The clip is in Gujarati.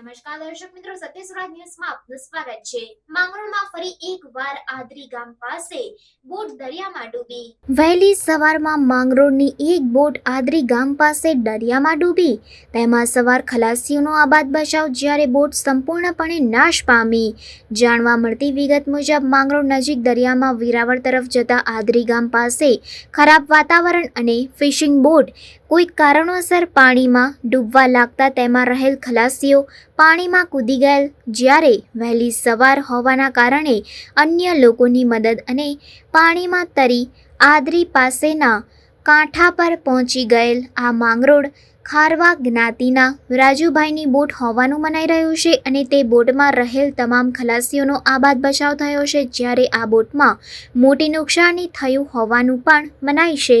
નમસ્કાર દર્શક મિત્રો સત્ય સુરત ન્યૂઝમાં આપનું સ્વાગત છે. માંગરોળમાં ફરી એકવાર આદરી ગામ પાસે બોટ દરિયામાં ડૂબી. વહેલી સવારમાં માંગરોળની એક બોટ આદરી ગામ પાસે દરિયામાં ડૂબી. તેમાં સવાર ખલાસીઓનો આબાદ બચાવ જ્યારે બોટ સંપૂર્ણપણે નાશ પામી. જાણવા મળતી વિગત મુજબ, માંગરોળ નજીક દરિયામાં વેરાવળ તરફ જતા આદરી ગામ પાસે ખરાબ વાતાવરણ અને ફિશિંગ બોટ, કોઈક કારણોસર પાણીમાં ડૂબવા લાગતા તેમાં રહેલ ખલાસીઓ પાણીમાં કૂદી ગયેલ. જ્યારે વહેલી સવાર હોવાના કારણે અન્ય લોકોની મદદ અને પાણીમાં તરી આદરી પાસેના કાંઠા પર પહોંચી ગયેલ. આ માંગરોળ ખારવા જ્ઞાતિના રાજુભાઈની બોટ હોવાનું મનાઈ રહ્યું છે અને તે બોટમાં રહેલ તમામ ખલાસીઓનો આબાદ બચાવ થયો છે, જ્યારે આ બોટમાં મોટી નુકસાની થયું હોવાનું પણ મનાય છે.